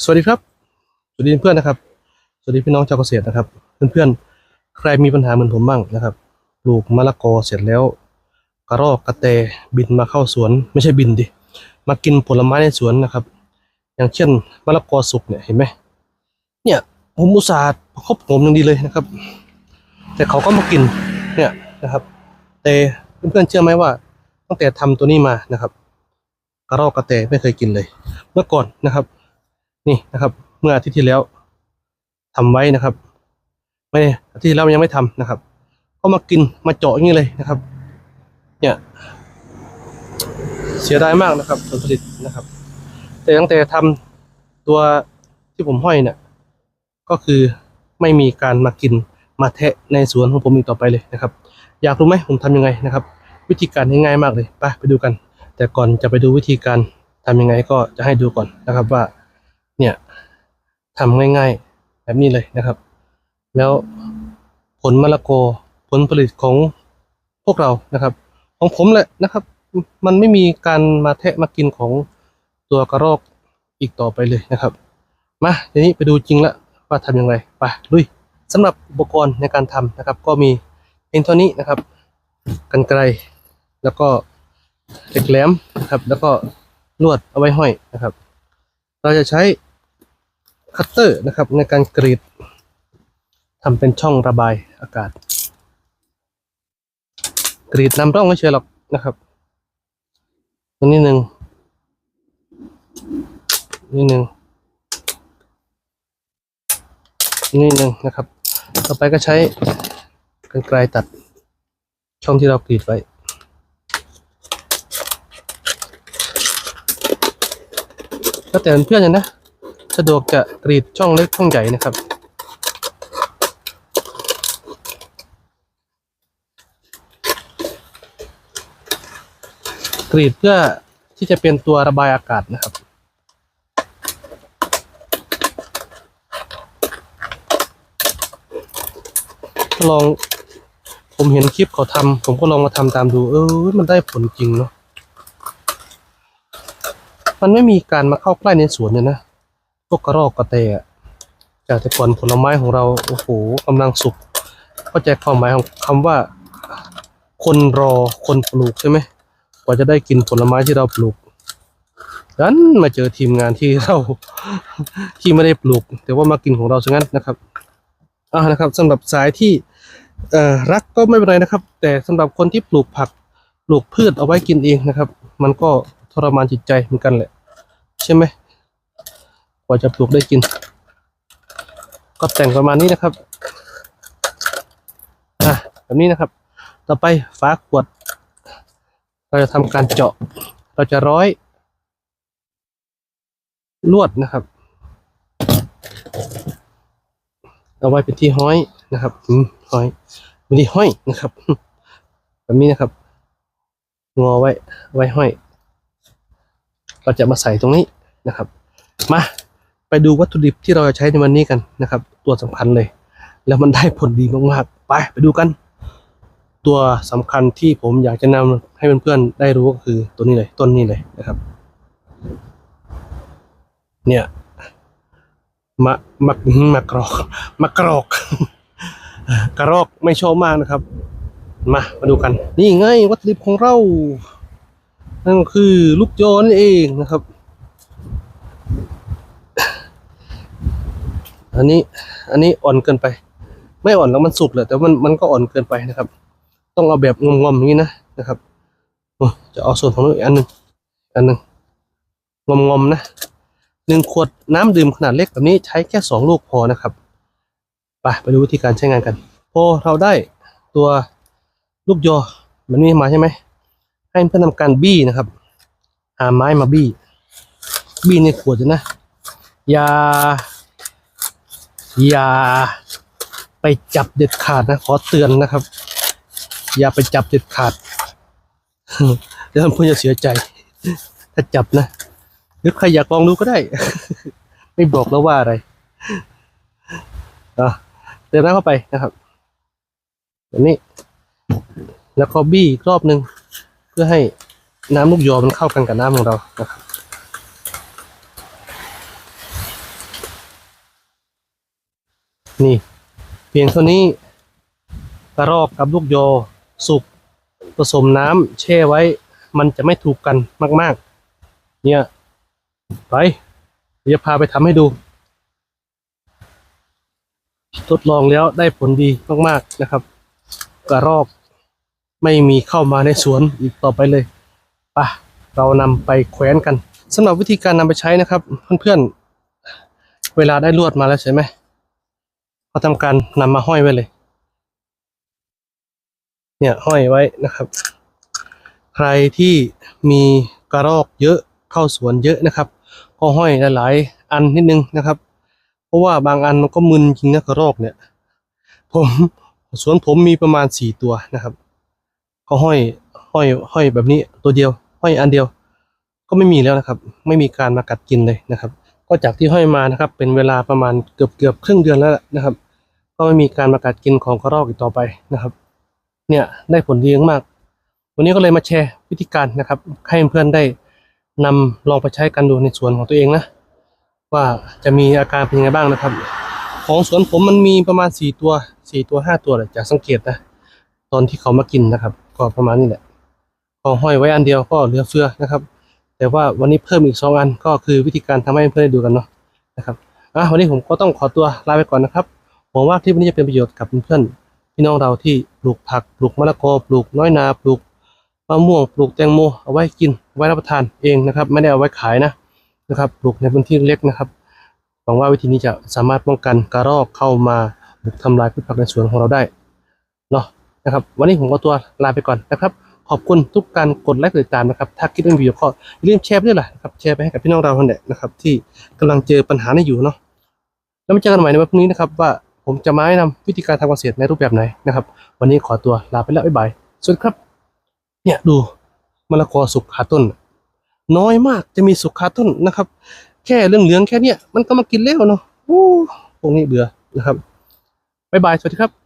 สวัสดีครับ สวัสดีเพื่อนนะครับ สวัสดีพี่น้องชาวเกษตรนะครับ เพื่อนๆ ใครมีปัญหาเหมือนผมบ้างนะครับปลูกมะละกอเสร็จแล้ว กระรอกกระแตบินมาเข้าสวน ไม่ใช่บินดิ มากินผลไม้ในสวนนะครับ อย่างเช่นมะละกอสุกเนี่ยเห็นไหมเนี่ยผมอุตส่าห์ประคบผมอย่างดีเลยนะครับ แต่เขาก็มากินเนี่ยนะครับแต่เพื่อนๆเชื่อไหมว่า ตั้งแต่ทำตัวนี้มานะครับ กระรอกกระแตไม่เคยกินเลย เมื่อก่อนนะครับ นี่นะครับ เมื่ออาทิตย์ที่แล้วทำไว้นะครับ ไม่อาทิตย์ที่แล้วยังไม่ทำนะครับ ก็มากินมาเจาะอย่างนี้เลยนะครับ เนี่ยเสียดายมากนะครับผลผลิตนะครับ แต่ตั้งแต่ทำตัวที่ผมห้อยเนี่ยก็คือไม่มีการมากินมาแทะในสวนของผมอีกต่อไปเลยนะครับ อยากรู้ไหมผมทำยังไงนะครับ วิธีการง่ายๆมากเลยไปไปดูกัน แต่ก่อนจะไปดูวิธีการทำยังไงก็จะให้ดูก่อนนะครับว่า เนี่ยทำง่ายๆ แบบนี้เลยนะครับ แล้วผลมะละกอผลผลิตของพวกเรานะครับ ของผมแหละนะครับ มันไม่มีการมาแทะมากินของตัวกระรอกอีกต่อไปเลยนะครับมาทีนี้ไปดูจริงละว่าทำยังไงไปลุยสำหรับอุปกรณ์ในการทำนะครับ ก็มีเพียงเท่านี้นะครับกันไกรแล้วก็เหล็กแหลมนะครับ แล้วก็ลวดเอาไว้ห้อยนะครับ เราจะใช้ คัตเตอร์นะครับในการกรีดทำเป็นช่องระบายอากาศ กรีดนำร่องไม่เฉยหรอกนะครับตรงนี้หนึ่งนี่หนึ่งนี่หนึ่งนะครับ ต่อไปก็ใช้กรรไกรตัดช่องที่เรากรีดไว้แล้วแต่เพื่อนๆนะ สะดวกจะกรีดช่องเล็กช่องใหญ่นะครับ กรีดเพื่อที่จะเป็นตัวระบายอากาศนะครับลองผมเห็นคลิปเขาทำผมก็ลองมาทำตามดู เออมันได้ผลจริงเนาะมันไม่มีการมาเข้าใกล้ในสวนเนี่ยนะ วกกระรอกกระเตะจากแต่ก่อนผลไม้ของเราโอ้โหกำลังสุกเข้าใจความหมายของคำว่า คนรอคนปลูกใช่ไหมกว่าจะได้กินผลไม้ที่เราปลูกดันมาเจอทีมงานที่เราที่ไม่ได้ปลูก แต่ว่ามากินของเราซะงั้นนะครับอ่านะครับสำหรับสายที่เอ่อรักก็ไม่เป็นไรนะครับ แต่สำหรับคนที่ปลูกผักปลูกพืชเอาไว้กินเองนะครับ มันก็ทรมานจิตใจเหมือนกันแหละ ใช่ไหม ว่าจะปลูกได้กิน ก็แต่งประมาณนี้นะครับอะแบบนี้นะครับ ต่อไปฝาขวด เราจะทำการเจาะ เราจะร้อย ลวดนะครับเอาไว้เป็นที่ห้อยนะครับห้อยเป็นที่ห้อยนะครับ แบบนี้นะครับ งอไว้ไว้ห้อย เราจะมาใส่ตรงนี้นะครับ มา ไปดูวัตถุดิบที่เราจะใช้ในวันนี้กันนะครับ ตัวสำคัญเลย แล้วมันได้ผลดีมากๆ ไปไปดูกัน ตัวสำคัญที่ผมอยากจะนำให้เพื่อนๆได้รู้ก็คือตัวนี้เลยต้นนี้เลยนะครับ เนี่ยมะมะมะกรอกมะกรอกกระรอกไม่ชอบมากนะครับ มามาดูกัน นี่ไงวัตถุดิบของเรา นั่นก็คือลูกโยนเองนะครับ อันนี้อันนี้อ่อนเกินไป ไม่อ่อนแล้วมันสุกเลยแต่มันมันก็อ่อนเกินไปนะครับ ต้องเอาแบบงอมๆอย่างนี้นะนะครับจะเอาส่วนของนู้นอีกอันหนึ่งอันหนึ่งงอมๆนะหนึ่งขวดน้ำดื่มขนาดเล็กแบบนี้ใช้แค่สองลูกพอนะครับไปไปดูวิธีการใช้งานกันพอเราได้ตัวลูกยอมันนี่มาใช่ไหมให้เพื่อนทำการบี้นะครับหาไม้มาบี้บี้ในขวดนะอย่า อย่าไปจับเด็ดขาดนะ ขอเตือนนะครับ อย่าไปจับเด็ดขาดเดี๋ยวเพื่อนจะเสียใจ ถ้าจับนะหรือใครอยากลองดูก็ได้ ไม่บอกแล้วว่าอะไรอะเติมน้ำเข้าไปนะครับแบบนี้ แล้วก็บี้อีกรอบหนึ่งเพื่อให้น้ำลูกยอมันเข้ากันกับน้ำของเรานะครับ นี่ เพียงเท่านี้กระรอกกับลูกโยสุกผสมน้ำแช่ไว้ มันจะไม่ถูกกันมาก ๆ เนี่ย ไปเดี๋ยวจะพาไปทำให้ดู ทดลองแล้วได้ผลดีมาก ๆ นะครับ กระรอกไม่มีเข้ามาในสวนอีกต่อไปเลยป่ะเรานำไปแขวนกันสำหรับวิธีการนำไปใช้นะครับ เพื่อนๆเวลาได้ลวดมาแล้วใช่ไหม ก็ทำการนำมาห้อยไว้เลย เนี่ยห้อยไว้นะครับ ใครที่มีกระรอกเยอะเข้าสวนเยอะนะครับ ก็ห้อยหลายๆอันนิดนึงนะครับ เพราะว่าบางอันมันก็มึนจริงนะกระรอกเนี่ย ผมสวนผมมีประมาณสี่ตัวนะครับก็ห้อยห้อยห้อยแบบนี้ตัวเดียว ห้อยอันเดียว ก็ไม่มีแล้วนะครับ ไม่มีการมากัดกินเลยนะครับ ก็จากที่ห้อยมานะครับ เป็นเวลาประมาณเกือบเกือบครึ่งเดือนแล้วนะครับ ก็ไม่มีการมากัดกินของกระรอกอีกต่อไปนะครับ เนี่ยได้ผลดีมาก วันนี้ก็เลยมาแชร์วิธีการนะครับ ให้เพื่อนๆได้นำลองไปใช้กันดูในสวนของตัวเองนะ ว่าจะมีอาการเป็นยังไงบ้างนะครับ ของสวนผมมันมีประมาณสี่ตัวสี่ตัวห้าตัวแหละจากสังเกตนะตอนที่เขามากินนะครับ ก็ประมาณนี้แหละก็ห้อยไว้อันเดียวก็เหลือเฟือนะครับ แต่ว่าวันนี้เพิ่มอีกสองอันก็คือวิธีการทำให้เพื่อนๆได้ดูกันเนาะนะครับอะวันนี้ผมก็ต้องขอตัวลาไปก่อนนะครับหวังว่าคลิปนี้จะเป็นประโยชน์กับเพื่อนพี่น้องเราที่ปลูกผักปลูกมะละกอปลูกน้อยนาปลูกมะม่วงปลูกแตงโมเอาไว้กินเอาไว้รับประทานเองนะครับ ไม่ได้เอาไว้ขายนะนะครับปลูกในพื้นที่เล็กนะครับหวังว่าวิธีนี้จะสามารถป้องกันกระรอกเข้ามาบุกทำลายพืชผักในสวนของเราได้เนาะนะครับ วันนี้ผมก็ตัวลาไปก่อนนะครับ ขอบคุณทุกการกดไลค์ติดตามนะครับ ถ้าคิดว่ามีประโยชน์ก็อย่าลืมแชร์ไปด้วยล่ะนะครับแชร์ไปให้กับพี่น้องเราคนเด็นะครับ ที่กำลังเจอปัญหานี้อยู่เนาะแล้วมาเจอกันใหม่ในวันพรุ่งนี้นะครับ ว่าผมจะมาแนะนำวิธีการทำเกษตรในรูปแบบไหนนะครับ วันนี้ขอตัวลาไปแล้วบ๊ายบายสวัสดีครับ เนี่ยดูมะละกอสุกขาต้น น้อยมากจะมีสุกขาต้นนะครับ แค่เรื่องเหลืองแค่เนี้ยมันก็มากินแล้วเนาะโอ้พวกนี้เบื่อนะครับบ๊ายบายสวัสดีครับ